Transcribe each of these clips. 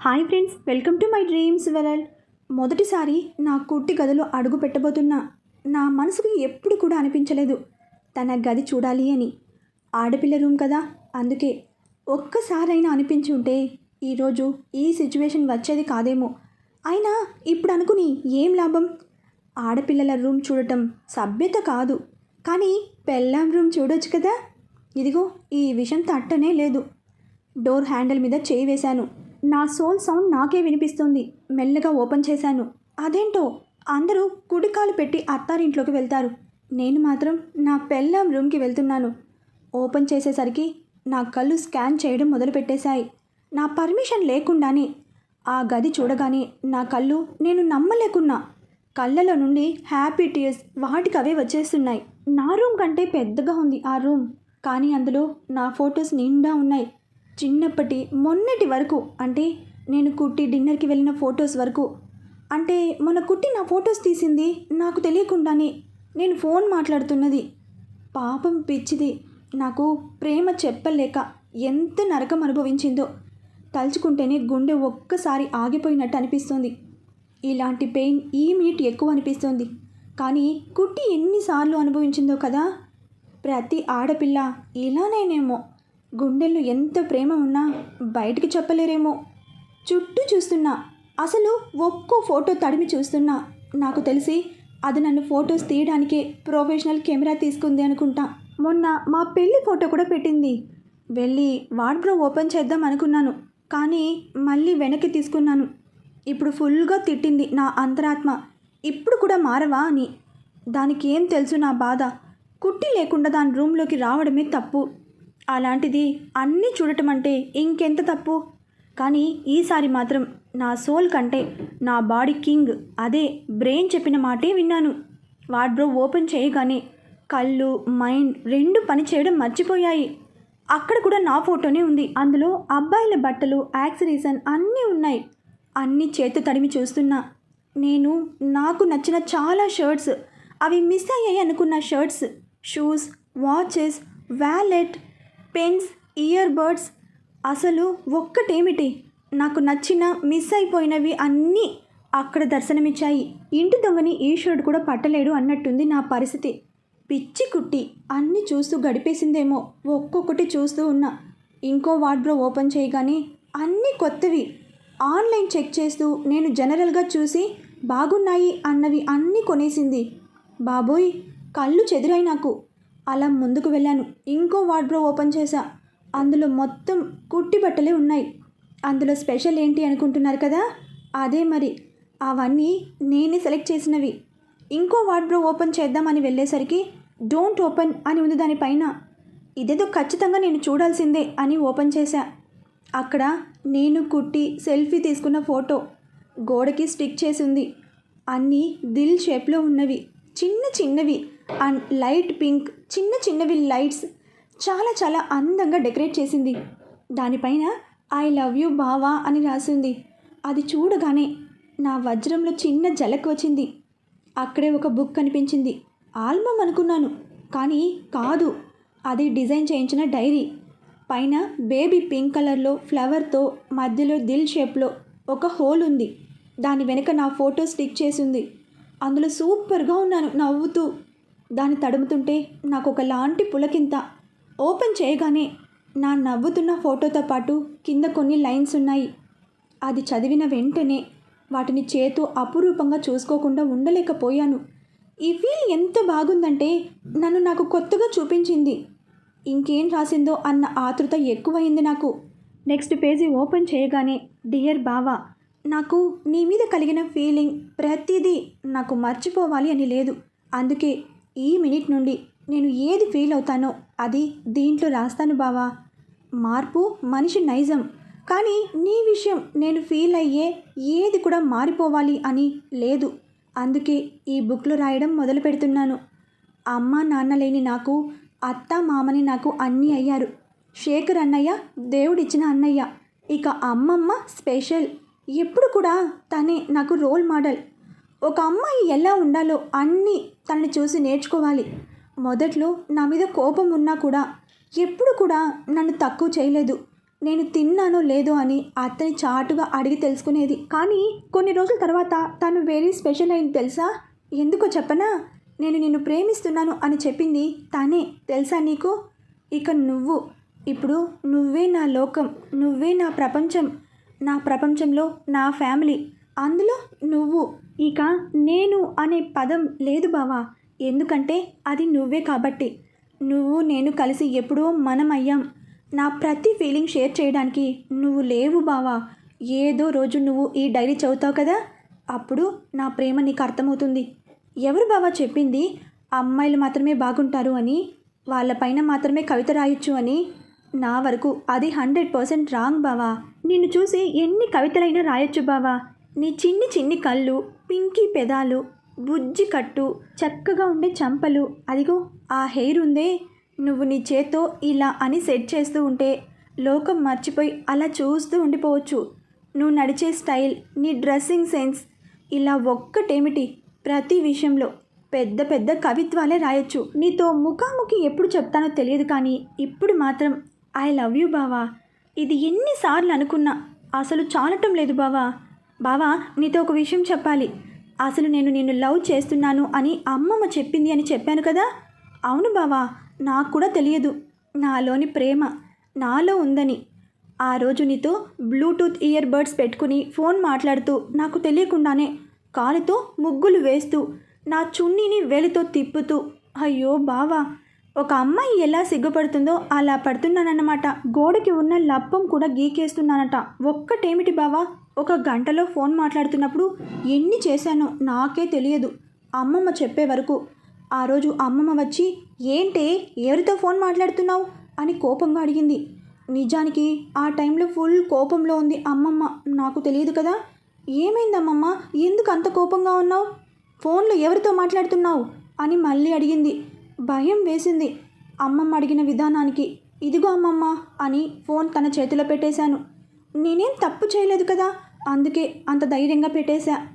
Hi friends welcome to my dreams world. మొదటిసారి నా కుట్టి గదిలో అడుగు పెట్టబోతున్నా. నా మనసుకు ఎప్పుడు కూడా అనిపించలేదు. తన గది చూడాలి అని. ఆడపిల్ల రూమ్ కదా అందుకే ఒక్కసారైనా అనిపించి ఉంటే ఈరోజు ఈ సిచ్యువేషన్ వచ్చేది కాదేమో. అయినా ఇప్పుడు అనుకుని ఏం లాభం? ఆడపిల్లల రూమ్ చూడటం సభ్యత కాదు. కానీ పెళ్ళాం రూమ్ చూడొచ్చు కదా? ఇదిగో ఈ విషయం తట్టనే లేదు. డోర్ హ్యాండిల్ మీద చేయి వేశాను. నా సోల్ సౌండ్ నాకే వినిపిస్తుంది. మెల్లగా ఓపెన్ చేశాను. అదేంటో? అందరూ కుడికాలు పెట్టి అత్తారింట్లోకి వెళ్తారు. నేను మాత్రం నా పెళ్ళాం రూమ్కి వెళ్తున్నాను. ఓపెన్ చేసేసరికి నా కళ్ళు స్కాన్ చేయడం మొదలుపెట్టేశాయి. నా పర్మిషన్ లేకుండానే ఆ గది చూడగానే నా కళ్ళు నేను నమ్మలేకున్నా. కళ్ళలో నుండి హ్యాపీ టీయర్స్ వాటికి అవే వచ్చేస్తున్నాయి. నా రూమ్ కంటే పెద్దగా ఉంది ఆ రూమ్. కానీ అందులో నా ఫొటోస్ నిండా ఉన్నాయి. చిన్నప్పటి మొన్నటి వరకు అంటే నేను కుట్టి డిన్నర్కి వెళ్ళిన ఫొటోస్ వరకు అంటే మొన్న కుట్టి నా ఫొటోస్ తీసింది నాకు తెలియకుండానే నేను ఫోన్ మాట్లాడుతున్నది. పాపం పిచ్చిది నాకు ప్రేమ చెప్పలేక ఎంత నరకం అనుభవించిందో. తలుచుకుంటేనే గుండె ఒక్కసారి ఆగిపోయినట్టు అనిపిస్తుంది. ఇలాంటి పెయిన్ ఈ మినిట్ ఎక్కువ అనిపిస్తుంది. కానీ కుట్టి ఎన్నిసార్లు అనుభవించిందో కదా? ప్రతి ఆడపిల్ల ఇలానేనేమో. గుండెల్లో ఎంత ప్రేమ ఉన్నా బయటికి చెప్పలేరేమో. చుట్టూ చూస్తున్నా. అసలు ఒక్కో ఫోటో తడిమి చూస్తున్నా. నాకు తెలిసి అది నన్ను ఫొటోస్ తీయడానికే ప్రొఫెషనల్ కెమెరా తీసుకుంది అనుకుంటా. మొన్న మా పెళ్ళి ఫోటో కూడా పెట్టింది. వెళ్ళి వార్డ్రో ఓపెన్ చేద్దాం అనుకున్నాను. కానీ మళ్ళీ వెనక్కి తీసుకున్నాను. ఇప్పుడు ఫుల్గా తిట్టింది నా అంతరాత్మ. ఇప్పుడు కూడా మారవా అని. దానికి ఏం తెలుసు నా బాధ. కుట్టి లేకుండా దాని రూమ్లోకి రావడమే తప్పు. అలాంటిది అన్నీ చూడటం అంటే ఇంకెంత తప్పు? కానీ ఈసారి మాత్రం నా సోల్ కంటే నా బాడీ కింగ్ అదే బ్రెయిన్ చెప్పిన మాటే విన్నాను. వార్డ్రో ఓపెన్ చేయగానే కళ్ళు మైండ్ రెండు పని చేయడం మర్చిపోయాయి. అక్కడ కూడా నా ఫోటోనే ఉంది. అందులో అబ్బాయిల బట్టలు యాక్సరీస్ అన్నీ ఉన్నాయి. అన్నీ చేతు తడిమి చూస్తున్నా. నేను నాకు నచ్చిన చాలా షర్ట్స్. అవి మిస్ అయ్యాయి అనుకున్న shirts shoes watches wallet pens earbuds అసలు ఒక్కటేమిటి? నాకు నచ్చిన మిస్ అయిపోయినవి అన్నీ అక్కడ దర్శనమిచ్చాయి. ఇంటి దొంగని ఈ కూడా పట్టలేడు అన్నట్టుంది నా పరిస్థితి. పిచ్చి కుట్టి అన్నీ చూస్తూ గడిపేసిందేమో ఒక్కొక్కటి చూస్తూ ఉన్నా. ఇంకో వార్డ్రో ఓపెన్ చేయగానే అన్నీ కొత్తవి. ఆన్లైన్ చెక్ చేస్తూ నేను జనరల్గా చూసి బాగున్నాయి అన్నవి అన్నీ కొనేసింది. బాబోయ్ కళ్ళు చెదిరాయి నాకు. అలా ముందుకు వెళ్ళాను. ఇంకో వార్డ్రో ఓపెన్ చేశా. అందులో మొత్తం కుట్టి బట్టలే ఉన్నాయి. అందులో స్పెషల్ ఏంటి అనుకుంటున్నారు కదా? అదే మరి. అవన్నీ నేనే సెలెక్ట్ చేసినవి. ఇంకో వార్డ్రో ఓపెన్ చేద్దామని వెళ్ళేసరికి డోంట్ ఓపెన్ అని ఉంది దానిపైన ఇదేదో ఖచ్చితంగా నేను చూడాల్సిందే అని ఓపెన్ చేశా. అక్కడ నేను కుట్టి సెల్ఫీ తీసుకున్న ఫోటో గోడకి స్టిక్ చేసి ఉంది. అన్నీ దిల్ షేప్లో ఉన్నవి. చిన్న చిన్నవి. అండ్ లైట్ పింక్ చిన్న చిన్నవి లైట్స్ చాలా చాలా అందంగా డెకరేట్ చేసింది. దానిపైన ఐ లవ్ యూ బావా అని రాసింది. అది చూడగానే నా వజ్రంలో చిన్న జలక్ వచ్చింది. అక్కడే ఒక బుక్ కనిపించింది. ఆల్బమ్ అనుకున్నాను కానీ కాదు. అది డిజైన్ చేయించిన డైరీ. పైన బేబీ పింక్ కలర్లో ఫ్లవర్తో మధ్యలో దిల్ షేప్లో ఒక హోల్ ఉంది. దాని వెనుక నా ఫోటో స్టిక్ చేసి ఉంది అందులో సూపర్గా ఉన్నాను నవ్వుతూ. దాన్ని తడుముతుంటే నాకు ఒకలాంటి పులకింత. ఓపెన్ చేయగానే నా నవ్వుతున్న ఫోటోతో పాటు కింద కొన్ని లైన్స్ ఉన్నాయి. అది చదివిన వెంటనే వాటిని చేతు అపురూపంగా చూసుకోకుండా ఉండలేకపోయాను. ఈ ఫీల్ ఎంత బాగుందంటే నన్ను నాకు కొత్తగా చూపించింది. ఇంకేం రాసిందో అన్న ఆతృత ఎక్కువైంది నాకు. నెక్స్ట్ పేజీ ఓపెన్ చేయగానే డియర్ బావా నాకు నీ మీద కలిగిన ఫీలింగ్ ప్రతిదీ నాకు మర్చిపోవాలి అని లేదు. అందుకే ఈ మినిట్ నుండి నేను ఏది ఫీల్ అవుతానో అది దీంట్లో రాస్తాను బావా. మార్పు మనిషి నైజం. కానీ నీ విషయం నేను ఫీల్ అయ్యే ఏది కూడా మారిపోవాలి అని లేదు. అందుకే ఈ బుక్లో రాయడం మొదలు పెడుతున్నాను. అమ్మ నాన్న లేని నాకు అత్త మామని నాకు అన్నీ అయ్యారు. శేఖర్ అన్నయ్య దేవుడిచ్చిన అన్నయ్య. ఇక అమ్మమ్మ స్పెషల్. ఎప్పుడు కూడా తనే నాకు రోల్ మోడల్. ఒక అమ్మాయి ఎలా ఉండాలో అన్నీ తనని చూసి నేర్చుకోవాలి. మొదట్లో నా మీద కోపం ఉన్నా కూడా ఎప్పుడు కూడా నన్ను తక్కువ చేయలేదు. నేను తిన్నానో లేదో అని అతని చాటుగా అడిగి తెలుసుకునేది. కానీ కొన్ని రోజుల తర్వాత తను వెరీ స్పెషల్ అయింది తెలుసా? ఎందుకో చెప్పనా? నేను నిన్ను ప్రేమిస్తున్నాను అని చెప్పింది తానే తెలుసా నీకు? ఇక నువ్వు ఇప్పుడు నువ్వే నా లోకం నువ్వే నా ప్రపంచం. నా ప్రపంచంలో నా ఫ్యామిలీ అందులో నువ్వు. ఇక నేను అనే పదం లేదు బావా. ఎందుకంటే అది నువ్వే కాబట్టి. నువ్వు నేను కలిసి ఎప్పుడో మనమయ్యాం నా ప్రతి ఫీలింగ్ షేర్ చేయడానికి నువ్వు లేవు బావా. ఏదో రోజు నువ్వు ఈ డైరీ చదువుతావు కదా? అప్పుడు నా ప్రేమ నీకు అర్థమవుతుంది. ఎవరు బావా చెప్పింది? అమ్మాయిలు మాత్రమే బాగుంటారు అని వాళ్ళపైన మాత్రమే కవిత రాయొచ్చు అని? నా వరకు అది హండ్రెడ్ పర్సెంట్ రాంగ్ బావా. నిన్ను చూసి ఎన్ని కవితలైనా రాయొచ్చు బావా. నీ చిన్ని చిన్ని కళ్ళు పింకీ పెదాలు బుజ్జి కట్టు చక్కగా ఉండే చంపలు. అదిగో ఆ హెయిర్ ఉందే. నువ్వు నీ చేత్తో ఇలా అని సెట్ చేస్తూ ఉంటే లోకం మర్చిపోయి అలా చూస్తూ ఉండిపోవచ్చు. నువ్వు నడిచే స్టైల్ నీ డ్రెస్సింగ్ సెన్స్ ఇలా ఒక్కటేమిటి? ప్రతి విషయంలో పెద్ద పెద్ద కవిత్వాలే రాయొచ్చు. నీతో ముఖాముఖి ఎప్పుడు చెప్తానో తెలియదు కానీ ఇప్పుడు మాత్రం ఐ లవ్ యూ బావా. ఇది ఎన్నిసార్లు అనుకున్నా అసలు చాలటం లేదు బావా. బావా నీతో ఒక విషయం చెప్పాలి. అసలు నేను నిన్ను లవ్ చేస్తున్నాను అని అమ్మమ్మ చెప్పింది అని చెప్పాను కదా? అవును బావా నాకు కూడా తెలియదు. నాలోని ప్రేమ నాలో ఉందని. ఆ రోజు నీతో బ్లూటూత్ ఇయర్ బడ్స్ పెట్టుకుని ఫోన్ మాట్లాడుతూ నాకు తెలియకుండానే కాలుతో ముగ్గులు వేస్తూ నా చున్నీని వేలితో తిప్పుతూ అయ్యో బావా ఒక అమ్మాయి ఎలా సిగ్గుపడుతుందో అలా పడుతున్నానన్నమాట. గోడకి ఉన్న లప్పం కూడా గీకేస్తున్నానట. ఒక్కటేమిటి బావా? ఒక గంటలో ఫోన్ మాట్లాడుతున్నప్పుడు ఎన్ని చేశానో నాకే తెలియదు. అమ్మమ్మ చెప్పే వరకు. ఆ రోజు అమ్మమ్మ వచ్చి ఏంటే ఎవరితో ఫోన్ మాట్లాడుతున్నావు? అని కోపంగా అడిగింది. నిజానికి ఆ టైంలో ఫుల్ కోపంలో ఉంది అమ్మమ్మ నాకు తెలియదు కదా. ఏమైందమ్మమ్మ ఎందుకు అంత కోపంగా ఉన్నావు? ఫోన్లో ఎవరితో మాట్లాడుతున్నావు? అని మళ్ళీ అడిగింది. భయం వేసింది. అమ్మమ్మ అడిగిన విధానానికి ఇదిగో అమ్మమ్మ అని ఫోన్ తన చేతిలో పెట్టేశాను. నేనేం తప్పు చేయలేదు కదా? అందుకే అంత ధైర్యంగా పెట్టేశా.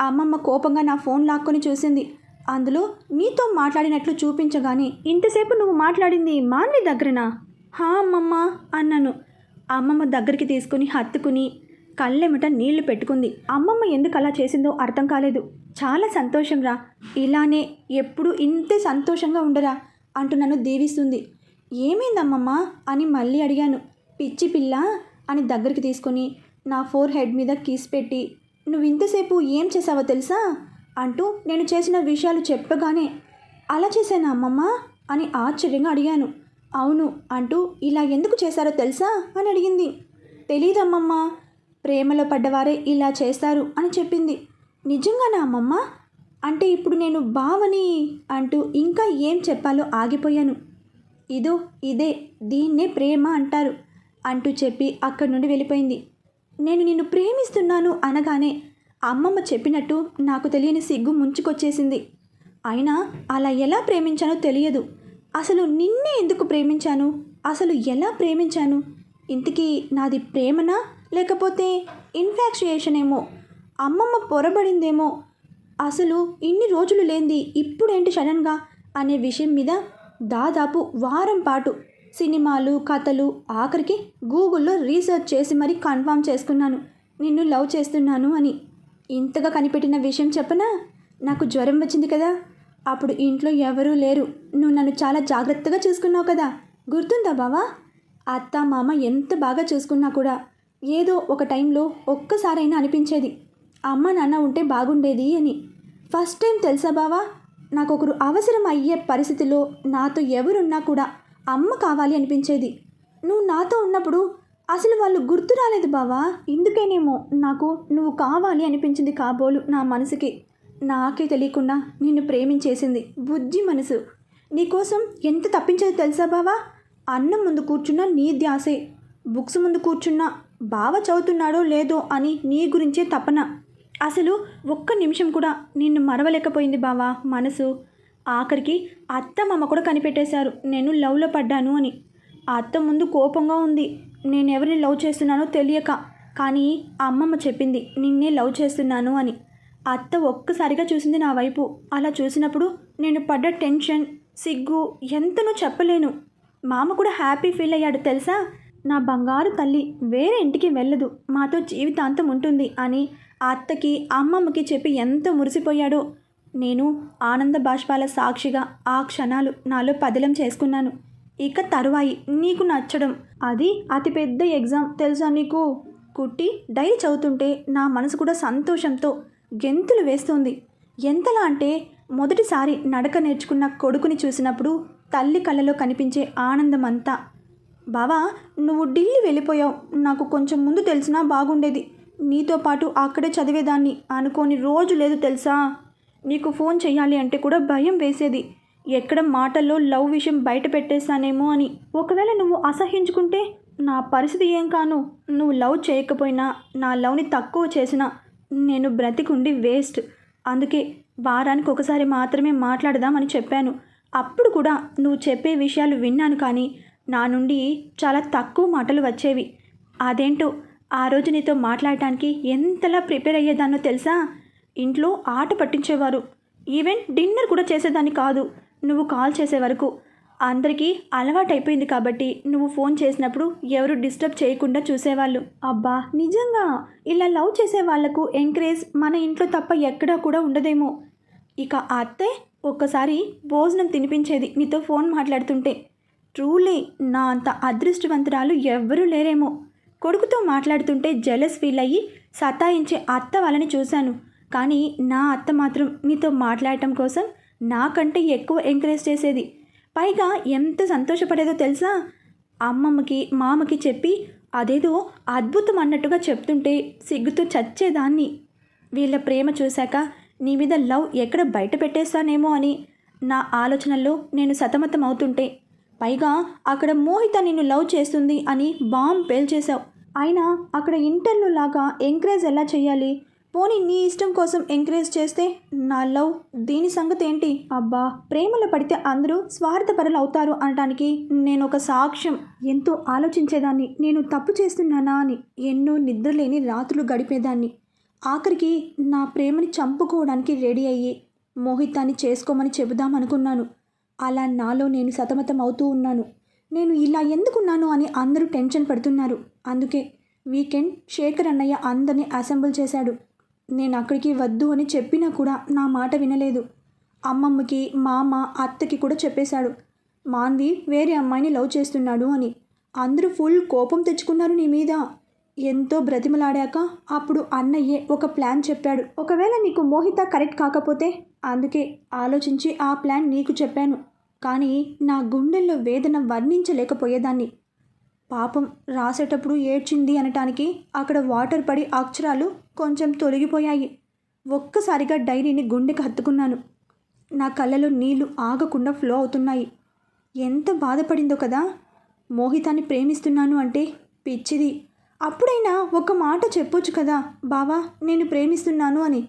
అమ్మమ్మ కోపంగా నా ఫోన్ లాక్కొని చూసింది. అందులో నీతో మాట్లాడినట్లు చూపించగానే ఇంతసేపు నువ్వు మాట్లాడింది మాన్వి దగ్గరనా? హా అమ్మమ్మ అన్నాను. అమ్మమ్మ దగ్గరికి తీసుకుని హత్తుకుని కళ్ళెమట నీళ్ళు పెట్టుకుంది. అమ్మమ్మ ఎందుకు అలా చేసిందో అర్థం కాలేదు. చాలా సంతోషంరా. ఇలానే ఎప్పుడు ఇంతే సంతోషంగా ఉండరా అంటూ నన్ను దీవిస్తుంది. ఏమైందమ్మమ్మ అని మళ్ళీ అడిగాను. పిచ్చి పిల్ల అని దగ్గరికి తీసుకొని నా ఫోర్ హెడ్ మీద కీస్ పెట్టి నువ్వు ఇంతసేపు ఏం చేసావో తెలుసా? అంటూ నేను చేసిన విషయాలు చెప్పగానే అలా చేశానా అమ్మమ్మ? అని ఆశ్చర్యంగా అడిగాను. అవును అంటూ ఇలా ఎందుకు చేశారో తెలుసా? అని అడిగింది. తెలీదమ్మమ్మ ప్రేమలో పడ్డవారే ఇలా చేస్తారు అని చెప్పింది. నిజంగానా అమ్మమ్మ? అంటే ఇప్పుడు నేను బావని అంటూ ఇంకా ఏం చెప్పాలో ఆగిపోయాను. ఇదో ఇదే దీన్నే ప్రేమ అంటారు అంటూ చెప్పి అక్కడి నుండి వెళ్ళిపోయింది. నేను నిన్ను ప్రేమిస్తున్నాను అనగానే అమ్మమ్మ చెప్పినట్టు నాకు తెలియని సిగ్గు ముంచుకొచ్చేసింది. అయినా అలా ఎలా ప్రేమించానో తెలియదు. అసలు నిన్నే ఎందుకు ప్రేమించాను? అసలు ఎలా ప్రేమించాను? ఇంతకీ నాది ప్రేమనా? లేకపోతే ఇన్ఫాక్చుయేషన్ ఏమో అమ్మమ్మ పొరబడిందేమో? అసలు ఇన్ని రోజులు లేనిది ఇప్పుడేంటి సడన్గా? అనే విషయం మీద దాదాపు వారం పాటు సినిమాలు కథలు ఆఖరికి గూగుల్లో రీసెర్చ్ చేసి మరీ కన్ఫామ్ చేసుకున్నాను. నిన్ను లవ్ చేస్తున్నాను అని. ఇంతగా కనిపెట్టిన విషయం చెప్పనా? నాకు జ్వరం వచ్చింది కదా. అప్పుడు ఇంట్లో ఎవరూ లేరు. నువ్వు నన్ను చాలా జాగ్రత్తగా చూసుకున్నావు కదా. గుర్తుందా బావా? అత్త మామ ఎంత బాగా చూసుకున్నా కూడా ఏదో ఒక టైంలో ఒక్కసారైనా అనిపించేది. అమ్మ నాన్న ఉంటే బాగుండేది అని. ఫస్ట్ టైం తెలుసా బావా? నాకు ఒకరు అవసరం అయ్యే పరిస్థితిలో నాతో ఎవరున్నా కూడా అమ్మ కావాలి అనిపించేది. నువ్వు నాతో ఉన్నప్పుడు అసలు వాళ్ళు గుర్తు రాలేదు బావా. ఇందుకేనేమో నాకు నువ్వు కావాలి అనిపించింది కాబోలు నా మనసుకి. నాకే తెలియకుండా నిన్ను ప్రేమించేసింది బుజ్జి మనసు. నీకోసం ఎంత తప్పించేదో తెలుసా బావా? అన్నం ముందు కూర్చున్నా నీ ధ్యాసే. బుక్స్ ముందు కూర్చున్నా బావ చదువుతున్నాడో లేదో అని నీ గురించే తపన. అసలు ఒక్క నిమిషం కూడా నిన్ను మరవలేకపోయింది బావా మనసు. ఆఖరికి అత్త మామ కూడా కనిపెట్టేశారు. నేను లవ్లో పడ్డాను అని. ఆ అత్త ముందు కోపంగా ఉంది. నేను ఎవరిని లవ్ చేస్తున్నానో తెలియక. కానీ అమ్మమ్మ చెప్పింది నిన్నే లవ్ చేస్తున్నాను అని. అత్త ఒక్కసారిగా చూసింది నా వైపు. అలా చూసినప్పుడు నేను పడ్డ టెన్షన్ సిగ్గు ఎంతనో చెప్పలేను. మామ కూడా హ్యాపీ ఫీల్ అయ్యాడు తెలుసా? నా బంగారు తల్లి వేరే ఇంటికి వెళ్ళదు. మాతో జీవితాంతం ఉంటుంది అని అత్తకి అమ్మమ్మకి చెప్పి ఎంత మురిసిపోయాడో. నేను ఆనంద బాష్పాల సాక్షిగా ఆ క్షణాలు నాలో పదిలం చేసుకున్నాను. ఇక తరువాయి నీకు నచ్చడం. అది అతిపెద్ద ఎగ్జామ్ తెలుసా నీకు? కుట్టి డైరీ చదువుతుంటే నా మనసు కూడా సంతోషంతో గెంతులు వేస్తుంది. ఎంతలా అంటే మొదటిసారి నడక నేర్చుకున్న కొడుకుని చూసినప్పుడు తల్లి కళ్ళలో కనిపించే ఆనందం అంతా బావా నువ్వు ఢిల్లీ వెళ్ళిపోయావు. నాకు కొంచెం ముందు తెలిసినా బాగుండేది. నీతో పాటు అక్కడే చదివేదాన్ని అనుకోని రోజు లేదు తెలుసా? నీకు ఫోన్ చేయాలి అంటే కూడా భయం వేసేది. ఎక్కడ మాటల్లో లవ్ విషయం బయట పెట్టేస్తానేమో అని. ఒకవేళ నువ్వు అసహించుకుంటే నా పరిస్థితి ఏం కాను? నువ్వు లవ్ చేయకపోయినా నా లవ్ని తక్కువ చేసినా నేను బ్రతికుండి వేస్ట్. అందుకే వారానికి ఒకసారి మాత్రమే మాట్లాడదామని చెప్పాను. అప్పుడు కూడా నువ్వు చెప్పే విషయాలు విన్నాను కానీ నా నుండి చాలా తక్కువ మాటలు వచ్చేవి. అదేంటో ఆ రోజు నీతో మాట్లాడటానికి ఎంతలా ప్రిపేర్ అయ్యేదాన్నో తెలుసా? ఇంట్లో ఆట పట్టించేవారు. ఈవెన్ డిన్నర్ కూడా చేసేదాన్ని కాదు. నువ్వు కాల్ చేసే వరకు. అందరికీ అలవాటైపోయింది కాబట్టి నువ్వు ఫోన్ చేసినప్పుడు ఎవరు డిస్టర్బ్ చేయకుండా చూసేవాళ్ళు. అబ్బా నిజంగా? ఇలా లవ్ చేసే వాళ్ళకు ఎంకరేజ్ మన ఇంట్లో తప్ప ఎక్కడా కూడా ఉండదేమో. ఇక అత్తే ఒక్కసారి భోజనం తినిపించేది నీతో ఫోన్ మాట్లాడుతుంటే. ట్రూలీ నా అంత అదృష్టవంతురాలు ఎవ్వరూ లేరేమో. కొడుకుతో మాట్లాడుతుంటే జెలస్ ఫీల్ అయ్యి సతాయించే అత్త వాళ్ళని చూశాను. కానీ నా అత్త మాత్రం నీతో మాట్లాడటం కోసం నాకంటే ఎక్కువ ఎంకరేజ్ చేసేది. పైగా ఎంత సంతోషపడేదో తెలుసా? అమ్మమ్మకి మామకి చెప్పి అదేదో అద్భుతం అన్నట్టుగా చెప్తుంటే సిగ్గుతో చచ్చేదాన్ని. వీళ్ళ ప్రేమ చూశాక నీ మీద లవ్ ఎక్కడ బయట పెట్టేస్తానేమో అని నా ఆలోచనల్లో నేను సతమతం అవుతుంటే పైగా అక్కడ మోహిత నిన్ను లవ్ చేస్తుంది అని బాంబ్ పేల్చేశావు. అయినా అక్కడ ఇంటర్లో లాగా ఎంకరేజ్ ఎలా చేయాలి? పోనీ నీ ఇష్టం కోసం ఎంకరేజ్ చేస్తే నా లవ్? దీని సంగతి ఏంటి? అబ్బా ప్రేమలో పడితే అందరూ స్వార్థపరులు అవుతారు అనడానికి నేను ఒక సాక్ష్యం. ఎంతో ఆలోచించేదాన్ని. నేను తప్పు చేస్తున్నానా అని. ఎన్నో నిద్రలేని రాత్రులు గడిపేదాన్ని. ఆఖరికి నా ప్రేమని చంపుకోవడానికి రెడీ అయ్యి మోహితాన్ని చేసుకోమని చెబుదామనుకున్నాను అలా నాలో నేను సతమతం అవుతూ ఉన్నాను. నేను ఇలా ఎందుకున్నాను అని అందరూ టెన్షన్ పడుతున్నారు. అందుకే వీకెండ్ శేఖర్ అన్నయ్య అందరినీ అసెంబుల్ చేశాడు. నేను అక్కడికి వద్దు అని చెప్పినా కూడా నా మాట వినలేదు. అమ్మమ్మకి మామ అత్తకి కూడా చెప్పేశాడు. మాన్వి వేరే అమ్మాయిని లవ్ చేస్తున్నాడు అని. అందరూ ఫుల్ కోపం తెచ్చుకున్నారు నీ మీద. ఎంతో బ్రతిమలాడాక అప్పుడు అన్నయ్యే ఒక ప్లాన్ చెప్పాడు. ఒకవేళ నీకు మోహిత కరెక్ట్ కాకపోతే అందుకే ఆలోచించి ఆ ప్లాన్ నీకు చెప్పాను. కానీ నా గుండెల్లో వేదన వర్ణించలేకపోయేదాన్ని. పాపం రాసేటప్పుడు ఏడ్చింది అనటానికి అక్కడ వాటర్ పడి అక్షరాలు కొంచెం తొలగిపోయాయి. ఒక్కసారిగా డైరీని గుండెకి హత్తుకున్నాను. నా కళ్ళలో నీళ్ళు ఆగకుండా ఫ్లో అవుతున్నాయి. ఎంత బాధపడిందో కదా? మోహితాన్ని ప్రేమిస్తున్నాను అంటే పిచ్చిది. అప్పుడైనా ఒక మాట చెప్పొచ్చు కదా? బావా నేను ప్రేమిస్తున్నాను అని.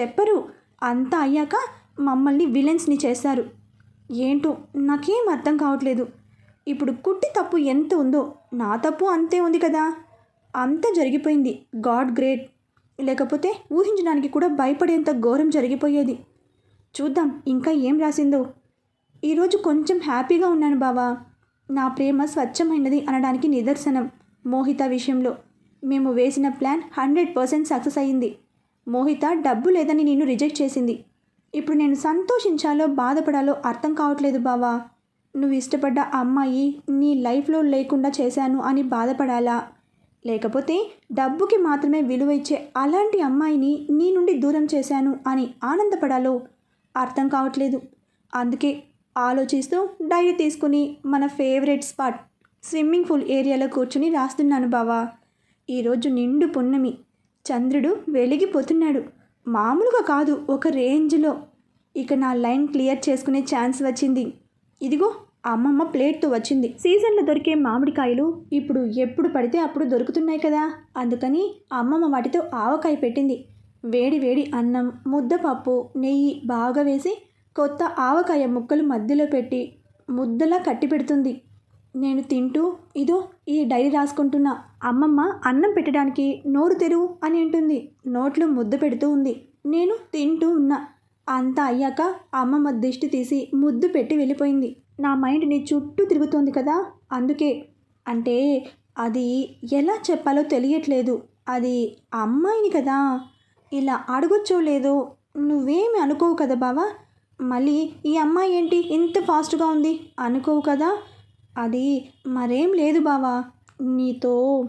చెప్పరు. అంతా అయ్యాక మమ్మల్ని విలన్స్ని చేశారు ఏంటో నాకేం అర్థం కావట్లేదు. ఇప్పుడు కుట్టి తప్పు ఎంత ఉందో నా తప్పు అంతే ఉంది కదా. అంత జరిగిపోయింది. God great. లేకపోతే ఊహించడానికి కూడా భయపడేంత ఘోరం జరిగిపోయేది. చూద్దాం ఇంకా ఏం రాసిందో. ఈరోజు కొంచెం హ్యాపీగా ఉన్నాను బావా. నా ప్రేమ స్వచ్ఛమైనది అనడానికి నిదర్శనం మోహిత విషయంలో. మేము వేసిన ప్లాన్ హండ్రెడ్ పర్సెంట్ సక్సెస్ అయ్యింది. మోహిత డబ్బు లేదని నేను రిజెక్ట్ చేసింది. ఇప్పుడు నేను సంతోషించాలో బాధపడాలో అర్థం కావట్లేదు బావా. నువ్వు ఇష్టపడ్డ అమ్మాయి నీ లైఫ్లో లేకుండా చేశాను అని బాధపడాలా? లేకపోతే డబ్బుకి మాత్రమే విలువ ఇచ్చే అలాంటి అమ్మాయిని నీ నుండి దూరం చేశాను అని ఆనందపడాలో? అర్థం కావట్లేదు. అందుకే ఆలోచిస్తూ డైరీ తీసుకుని మన ఫేవరెట్ స్పాట్ స్విమ్మింగ్ పూల్ ఏరియాలో కూర్చుని రాస్తున్నాను బావా. ఈరోజు నిండు పున్నమి. చంద్రుడు వెలిగిపోతున్నాడు. మామూలుగా కాదు ఒక రేంజ్లో. ఇక నా లైన్ క్లియర్ చేసుకునే ఛాన్స్ వచ్చింది. ఇదిగో అమ్మమ్మ ప్లేట్తో వచ్చింది. సీజన్లో దొరికే మామిడికాయలు ఇప్పుడు ఎప్పుడు పడితే అప్పుడు దొరుకుతున్నాయి కదా. అందుకని అమ్మమ్మ వాటితో ఆవకాయ పెట్టింది. వేడి వేడి అన్నం ముద్దపప్పు నెయ్యి బాగా వేసి కొత్త ఆవకాయ ముక్కలు మధ్యలో పెట్టి ముద్దలా కట్టి పెడుతుంది. నేను తింటూ ఇదో ఈ డైరీ రాసుకుంటున్నా. అమ్మమ్మ అన్నం పెట్టడానికి నోరు తెరువు అని అంటుంది. నోట్లో ముద్ద పెడుతూ ఉంది. నేను తింటూ ఉన్నా. అంతా అయ్యాక అమ్మమ్మ దిష్టి తీసి ముద్దు పెట్టి వెళ్ళిపోయింది. నా మైండ్ నీ చుట్టూ తిరుగుతోంది కదా? అందుకే. అంటే అది ఎలా చెప్పాలో తెలియట్లేదు. అది అమ్మాయిని కదా? ఇలా అడగొచ్చో లేదో నువ్వేమి అనుకోవు కదా బావా? మళ్ళీ ఈ అమ్మాయి ఏంటి? ఇంత ఫాస్ట్గా ఉంది. అనుకోవు కదా? అది మరేం లేదు బావా. నీతో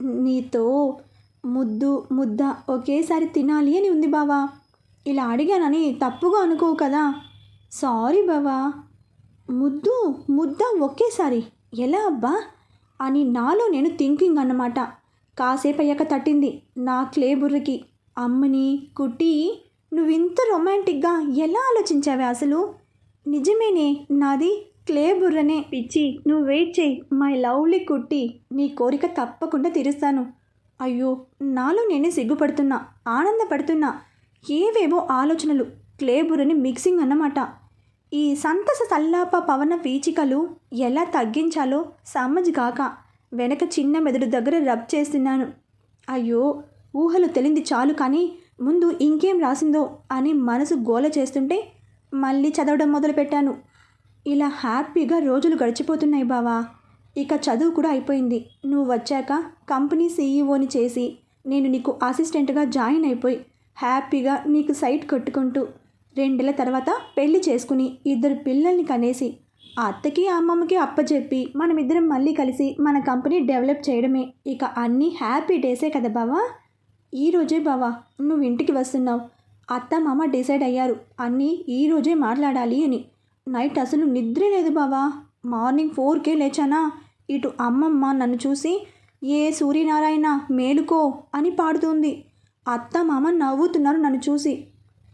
నీతో ముద్దు ముద్ద ఒకేసారి తినాలి అని ఉంది బావా. ఇలా అడిగానని తప్పుగా అనుకోవు కదా. సారీ బావా. ముద్దు ముద్ద ఒకేసారి. ఎలా అబ్బా? అని నాలో నేను థింకింగ్ అన్నమాట. కాసేపు అయ్యాక తట్టింది నా క్లే బుర్రకి. అమ్మని కుట్టి నువ్వింత రొమాంటిక్గా ఎలా ఆలోచించావే అసలు? నిజమేనే నాది క్లే బుర్రనే. పిచ్చి నువ్వు వెయిట్ చేయి మై లవ్లీ కుట్టి. నీ కోరిక తప్పకుండా తీరుస్తాను. అయ్యో నాలో నేనే సిగ్గుపడుతున్నా ఆనందపడుతున్నా. ఏవేవో ఆలోచనలు క్లేబురని మిక్సింగ్ అన్నమాట. ఈ సంతస సల్లాప పవన పీచికలు ఎలా తగ్గించాలో సమజ్ కాక వెనక చిన్న మెదడు దగ్గర రబ్ చేస్తున్నాను. అయ్యో ఊహలు తెలింది చాలు కానీ ముందు ఇంకేం రాసిందో అని మనసు గోల చేస్తుంటే మళ్ళీ చదవడం మొదలుపెట్టాను. ఇలా హ్యాపీగా రోజులు గడిచిపోతున్నాయి బావా. ఇక చదువు కూడా అయిపోయింది. నువ్వు వచ్చాక కంపెనీ సీఈఓని చేసి నేను నీకు అసిస్టెంట్గా జాయిన్ అయిపోయి హ్యాపీగా నీకు సైట్ కొట్టుకుంటూ రెండేళ్ళ తర్వాత పెళ్ళి చేసుకుని ఇద్దరు పిల్లల్ని కనేసి ఆ అత్తకి అమ్మమ్మకి అప్పచెప్పి మనమిద్దరం మళ్ళీ కలిసి మన కంపెనీ డెవలప్ చేయడమే. ఇక అన్నీ హ్యాపీ డేసే కదా బావా? ఈ రోజే బావా నువ్వు ఇంటికి వస్తున్నావు. అత్త మామ డిసైడ్ అయ్యారు. అన్నీ ఈ రోజే మాట్లాడాలి అని. నైట్ అసలు నిద్రే లేదు బావా. మార్నింగ్ ఫోర్కే లేచానా? ఇటు అమ్మమ్మ నన్ను చూసి ఏ సూర్యనారాయణ మేలుకో అని పాడుతుంది. అత్త మామ నవ్వుతున్నారు నన్ను చూసి.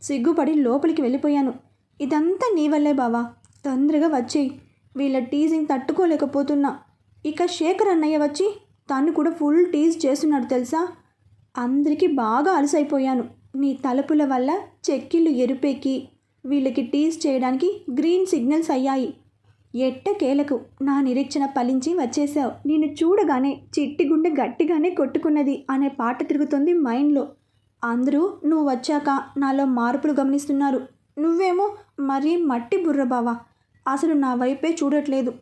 సిగ్గుపడి లోపలికి వెళ్ళిపోయాను. ఇదంతా నీ వల్లే బావా. తొందరగా వచ్చేయి. వీళ్ళ టీజింగ్ తట్టుకోలేకపోతున్నా. ఇక శేఖర్ అన్నయ్య వచ్చి తను కూడా ఫుల్ టీజ్ చేస్తున్నాడు తెలుసా? అందరికీ బాగా అలసైపోయాను. నీ తలుపుల వల్ల చెక్కిళ్ళు ఎరుపెక్కి. వీళ్ళకి టీజ్ చేయడానికి గ్రీన్ సిగ్నల్స్ అయ్యాయి. ఎట్టకేలకు నా నిరీక్షణ ఫలించి వచ్చేసావు నేను చూడగానే చిట్టి గుండె గట్టిగానే కొట్టుకున్నది అనే పాట తిరుగుతుంది మైండ్లో. అందరూ నువ్వు వచ్చాక నాలో మార్పులు గమనిస్తున్నారు. నువ్వేమో మరీ మట్టి బుర్ర బావా. అసలు నా వైపే చూడట్లేదు.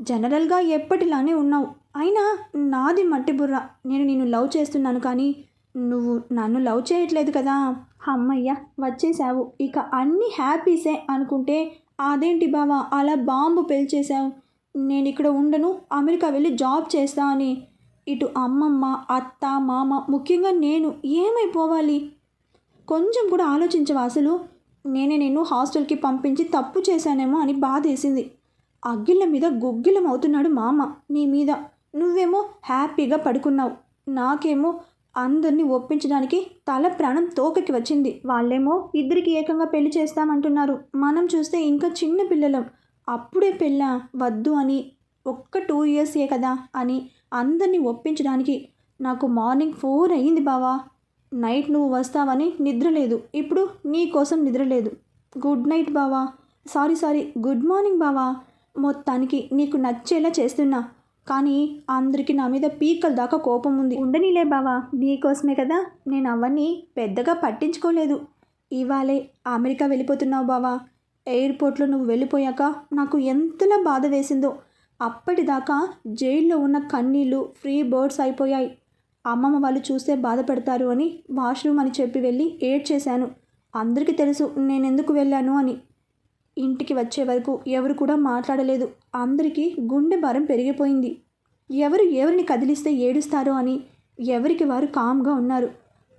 జనరల్గా ఎప్పటిలానే ఉన్నావు. అయినా నాది మట్టి బుర్ర. నేను నిన్ను లవ్ చేస్తున్నాను కానీ నువ్వు నన్ను లవ్ చేయట్లేదు కదా. అమ్మయ్య వచ్చేసావు ఇక అన్ని హ్యాపీసే అనుకుంటే అదేంటి బావా? అలా బాంబు పేల్చేశావు. నేను ఇక్కడ ఉండను. అమెరికా వెళ్ళి జాబ్ చేస్తా అని ఇటు అమ్మమ్మ అత్త మామ ముఖ్యంగా నేను ఏమైపోవాలి? కొంచెం కూడా ఆలోచించవా అసలు నేనే నిన్ను హాస్టల్కి పంపించి తప్పు చేశానేమో అని బాధేసింది. అగ్గిళ్ళ మీద గుగ్గిలం అవుతున్నాడు మామ నీ మీద. నువ్వేమో హ్యాపీగా పడుకున్నావు. నాకేమో అందరినీ ఒప్పించడానికి తల ప్రాణం తోకకి వచ్చింది. వాళ్ళేమో ఇద్దరికి ఏకంగా పెళ్ళి చేస్తామంటున్నారు. మనం చూస్తే ఇంకా చిన్న పిల్లలం. అప్పుడే పెళ్ళా? వద్దు అని. ఒక్క టూ ఇయర్సే కదా అని అందరినీ ఒప్పించడానికి నాకు మార్నింగ్ ఫోర్ అయ్యింది బావా. నైట్ నువ్వు వస్తావని నిద్ర లేదు ఇప్పుడు నీ కోసం నిద్ర లేదు గుడ్ నైట్ బావా. Sorry sorry. గుడ్ మార్నింగ్ బావా. మొత్తానికి నీకు నచ్చేలా చేస్తున్నా. కానీ అందరికీ నా మీద పీకల దాకా కోపం ఉంది. ఉండనీలే బావా. నీకోసమే కదా నేను అవన్నీ పెద్దగా పట్టించుకోలేదు. ఇవాళే అమెరికా వెళ్ళిపోతున్నావు బావా. ఎయిర్పోర్ట్లో నువ్వు వెళ్ళిపోయాక నాకు ఎంతలా బాధ వేసిందో అప్పటిదాకా జైల్లో ఉన్న కన్నీళ్ళు ఫ్రీ బర్డ్స్ అయిపోయాయి. అమ్మమ్మ వాళ్ళు చూస్తే బాధపడతారు అని వాష్రూమ్ అని చెప్పి వెళ్ళి ఏడ్చేశాను అందరికీ తెలుసు నేను ఎందుకు వెళ్ళాను అని. ఇంటికి వచ్చే వరకు ఎవరు కూడా మాట్లాడలేదు. అందరికీ గుండె భారం పెరిగిపోయింది. ఎవరు ఎవరిని కదిలిస్తే ఏడుస్తారో అని ఎవరికి వారు కామ్గా ఉన్నారు.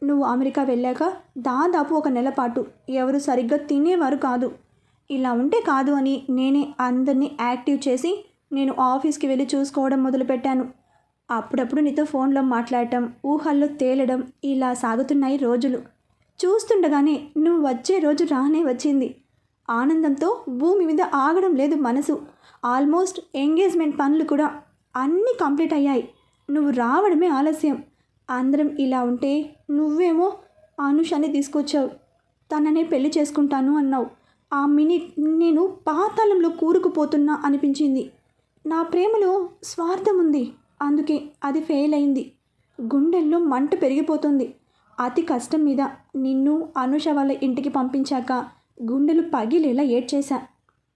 నువ్వు అమెరికా వెళ్ళాక దాదాపు ఒక నెల పాటు ఎవరు సరిగ్గా తినేవారు కాదు. ఇలా ఉంటే కాదు అని నేనే అందరినీ యాక్టివ్ చేసి నేను ఆఫీస్కి వెళ్ళి చూసుకోవడం మొదలుపెట్టాను. అప్పుడప్పుడు నీతో ఫోన్లో మాట్లాడటం ఊహల్లో తేలడం ఇలా సాగుతున్నాయి రోజులు. చూస్తుండగానే నువ్వు వచ్చే రోజు రానే వచ్చింది. ఆనందంతో భూమి మీద ఆగడం లేదు మనసు. ఆల్మోస్ట్ ఎంగేజ్మెంట్ పనులు కూడా అన్నీ కంప్లీట్ అయ్యాయి. నువ్వు రావడమే ఆలస్యం. అందరం ఇలా ఉంటే నువ్వేమో అనుషాన్ని తీసుకొచ్చావు. తననే పెళ్ళి చేసుకుంటాను అన్నావు. ఆ మినిట్ నేను పాతాళంలో కూరుకుపోతున్నా అనిపించింది. నా ప్రేమలో స్వార్థం ఉంది. అందుకే అది ఫెయిల్ అయింది. గుండెల్లో మంట పెరిగిపోతుంది. అతి కష్టం మీద నిన్ను అనుష వాళ్ళ ఇంటికి పంపించాక గుండెలు పగిలేలా ఏడ్చేశా.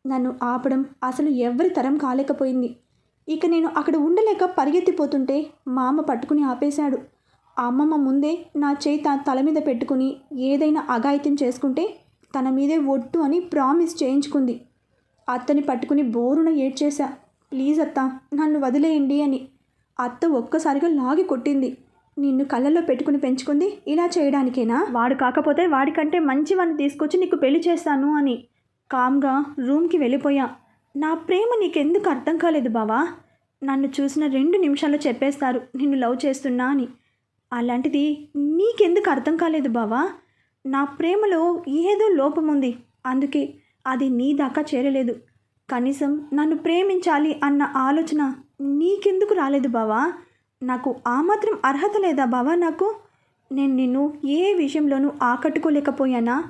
నన్ను ఆపడం అసలు ఎవరి తరం కాలేకపోయింది. ఇక నేను అక్కడ ఉండలేక పరిగెత్తిపోతుంటే మా అమ్మ పట్టుకుని ఆపేశాడు. అమ్మమ్మ ముందే నా చేయి తల మీద పెట్టుకుని ఏదైనా అఘాయిత్యం చేసుకుంటే తన మీదే ఒట్టు అని ప్రామిస్ చేయించుకుంది. అత్తని పట్టుకుని బోరున ఏడ్చేశా. ప్లీజ్ అత్త నన్ను వదిలేయండి అని అత్త ఒక్కసారిగా లాగి కొట్టింది. నిన్ను కళ్ళల్లో పెట్టుకుని పెంచుకుంది ఇలా చేయడానికేనా? వాడు కాకపోతే వాడికంటే మంచివాడిని తీసుకొచ్చి నీకు పెళ్ళి చేస్తాను అని కామ్గా రూమ్కి వెళ్ళిపోయా. నా ప్రేమ నీకెందుకు అర్థం కాలేదు బావా. నన్ను చూసిన రెండు నిమిషాల్లో చెప్పేస్తారు నిన్ను లవ్ చేస్తున్నా అని. అలాంటిది నీకెందుకు అర్థం కాలేదు బావా. నా ప్రేమలో ఏదో లోపం ఉంది అందుకే అది నీ దాకా చేరలేదు. కనీసం నన్ను ప్రేమించాలి అన్న ఆలోచన నీకెందుకు రాలేదు బావా? నాకు ఆ మాత్రం అర్హత లేదా బావా నాకు? నేను నిన్ను ఏ విషయంలోనూ ఆకట్టుకోలేకపోయానా?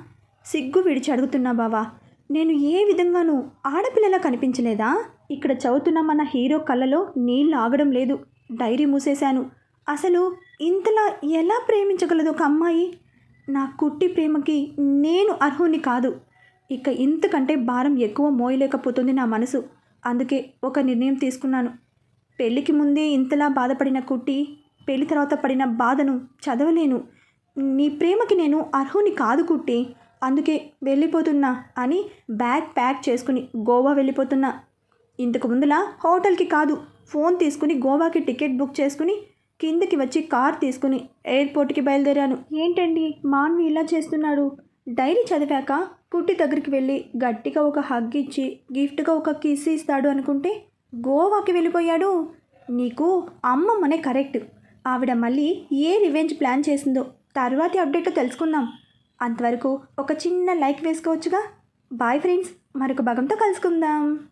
సిగ్గు విడిచి అడుగుతున్నా బావా. నేను ఏ విధంగానూ ఆడపిల్లలా కనిపించలేదా? ఇక్కడ చదువుతున్న మన హీరో కళ్ళలో నీళ్ళు ఆగడం లేదు. డైరీ మూసేశాను. అసలు ఇంతలా ఎలా ప్రేమించగలదు ఒక అమ్మాయి? నా కుట్టి ప్రేమకి నేను అర్హుని కాదు. ఇక ఇంతకంటే భారం ఎక్కువ మోయలేకపోతుంది నా మనసు. అందుకే ఒక నిర్ణయం తీసుకున్నాను. పెళ్ళికి ముందే ఇంతలా బాధపడిన కుట్టి పెళ్ళి తర్వాత పడిన బాధను చదవలేను. నీ ప్రేమకి నేను అర్హుని కాదు కుట్టి. అందుకే వెళ్ళిపోతున్నా అని బ్యాగ్ ప్యాక్ చేసుకుని గోవా వెళ్ళిపోతున్నా. ఇంతకు ముందులా హోటల్కి కాదు ఫోన్ తీసుకుని గోవాకి టికెట్ బుక్ చేసుకుని కిందకి వచ్చి కార్ తీసుకుని ఎయిర్పోర్ట్కి బయలుదేరాను. ఏంటండి? మాన్వి ఇలా చేస్తున్నాడు. డైరీ చదివాక పుట్టి దగ్గరికి వెళ్ళి గట్టిగా ఒక హగ్ ఇచ్చి గిఫ్ట్గా ఒక కిస్ ఇస్తాడు అనుకుంటే గోవాకి వెళ్ళిపోయాడు. నీకు అమ్మమ్మనే కరెక్ట్. ఆవిడ మళ్ళీ ఏ రివెంజ్ ప్లాన్ చేసిందో తర్వాతి అప్డేట్ తెలుసుకుందాం. అంతవరకు ఒక చిన్న లైక్ వేసుకోవచ్చుగా. బాయ్ ఫ్రెండ్స్ మరొక భాగంతో కలుసుకుందాం.